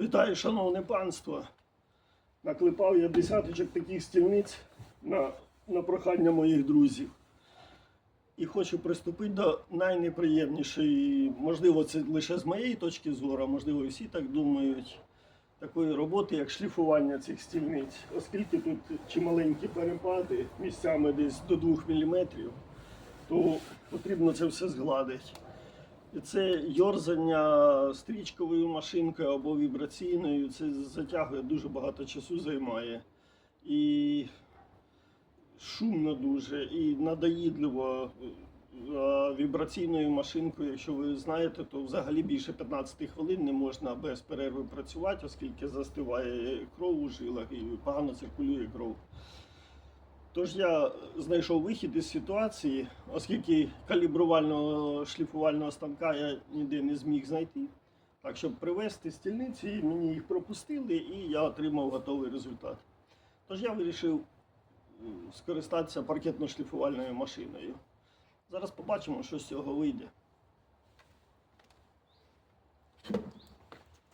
Вітаю, шановне панство. Наклепав я десяточок таких стільниць на, на прохання моїх друзів. І хочу приступити до найнеприємнішої, можливо, це лише з моєї точки зору, а можливо, і всі так думають, такої роботи, як шліфування цих стільниць. Оскільки тут чималенькі перепади, місцями десь до 2 мм, то потрібно це все згладити. Це йорзання стрічковою машинкою або вібраційною, це затягує дуже багато часу займає. І шумно дуже, і надоїдливо. Вібраційною машинкою, якщо ви знаєте, то взагалі більше 15 хвилин не можна без перерви працювати, оскільки застиває кров у жилах і погано циркулює кров. Тож я знайшов вихід із ситуації, оскільки калібрувального шліфувального станка я ніде не зміг знайти. Так, щоб привезти стільниці, мені їх пропустили і я отримав готовий результат. Тож я вирішив скористатися паркетно-шліфувальною машиною. Зараз побачимо, що з цього вийде.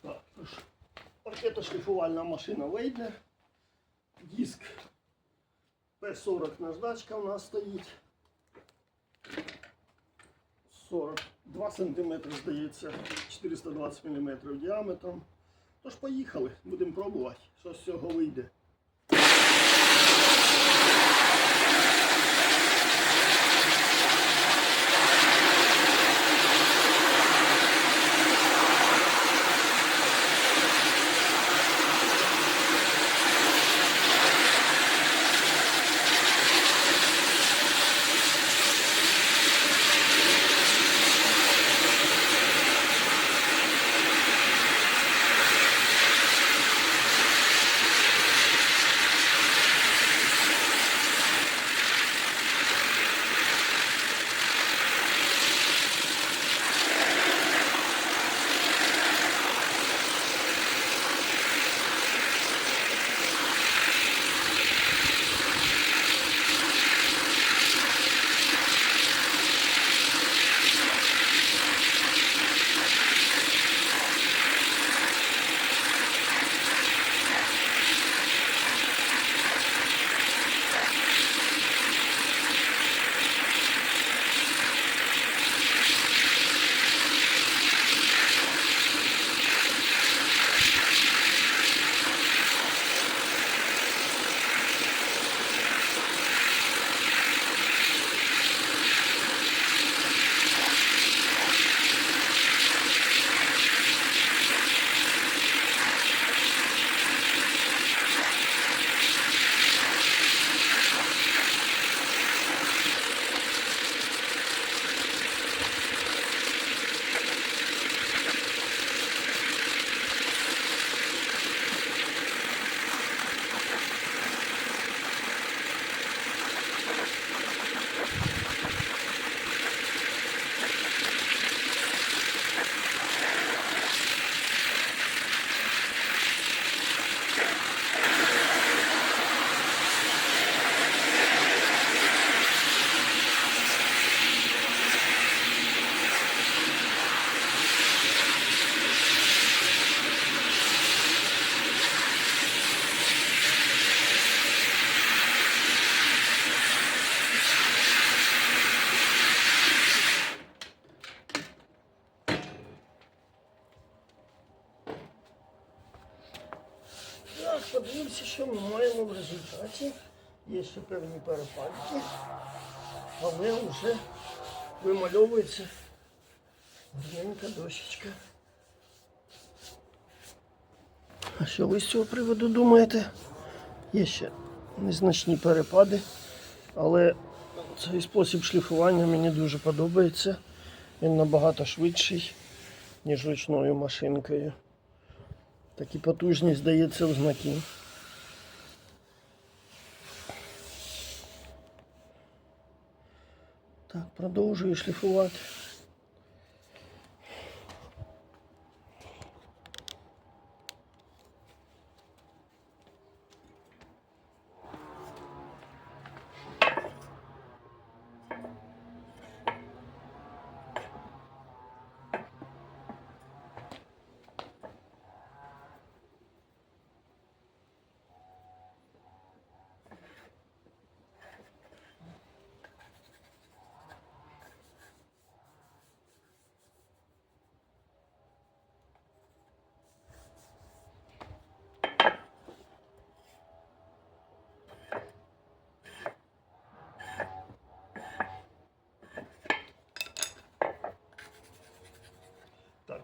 Так, тож, паркетно-шліфувальна машина вийде. Диск П40 наждачка у нас стоїть. 42 см, здається, 420 мм діаметром. Тож поїхали, будемо пробувати, що з цього вийде. Подивимося, що ми маємо в результаті. Є ще певні перепадки, але вже вимальовується гарненька дощечка. А що ви з цього приводу думаєте? Є ще незначні перепади, але цей спосіб шліфування мені дуже подобається. Він набагато швидший, ніж ручною машинкою. Так потужні, потужність дається в знаки. Так, продовжую шліфувати.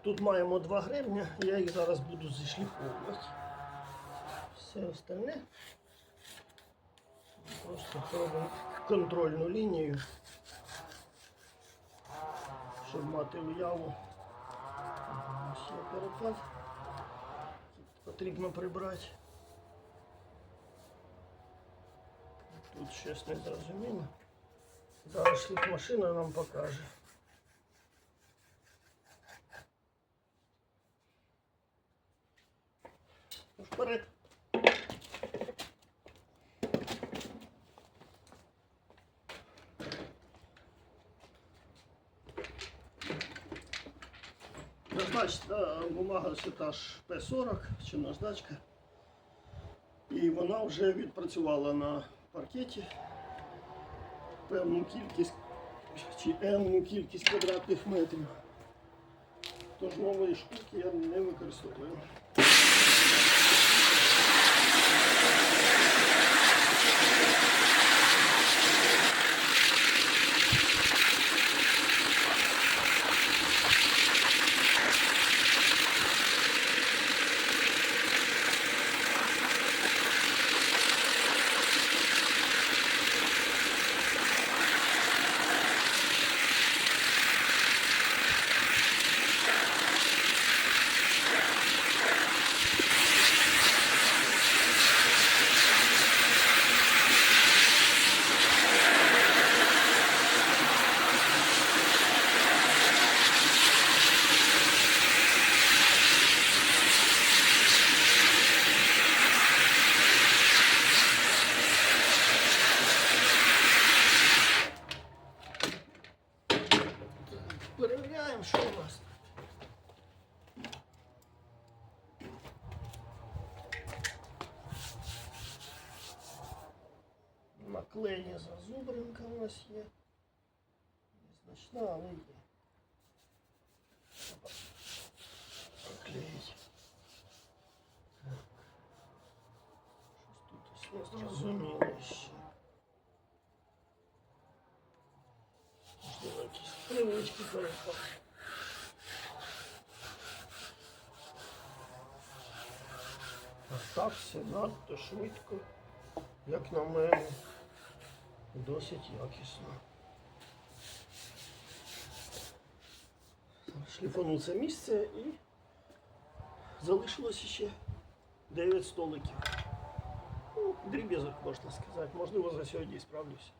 Тут маємо два гребня, я їх зараз буду зішліфовувати. Все остальне просто робимо контрольну лінію, щоб мати уяву. Є перепад. Потрібно прибрати. Тут щось не зрозуміло. Зараз шліфмашина нам покаже. Наждачна бумага це та ж П40 чи наждачка. І вона вже відпрацювала на паркеті певну кількість чи енну кількість квадратних метрів. Тож нової штуки я не використовую. Перевіряємо, що у нас. Наклеєння зазубринка у нас є. Незначна, але є. якісь привички перепад. А так все надто швидко, як на мене, досить якісно. Шліфанув це місце і залишилося ще 9 столиків. Ну, дріб'язок, можна сказати. Можливо, за сьогодні і справлюся.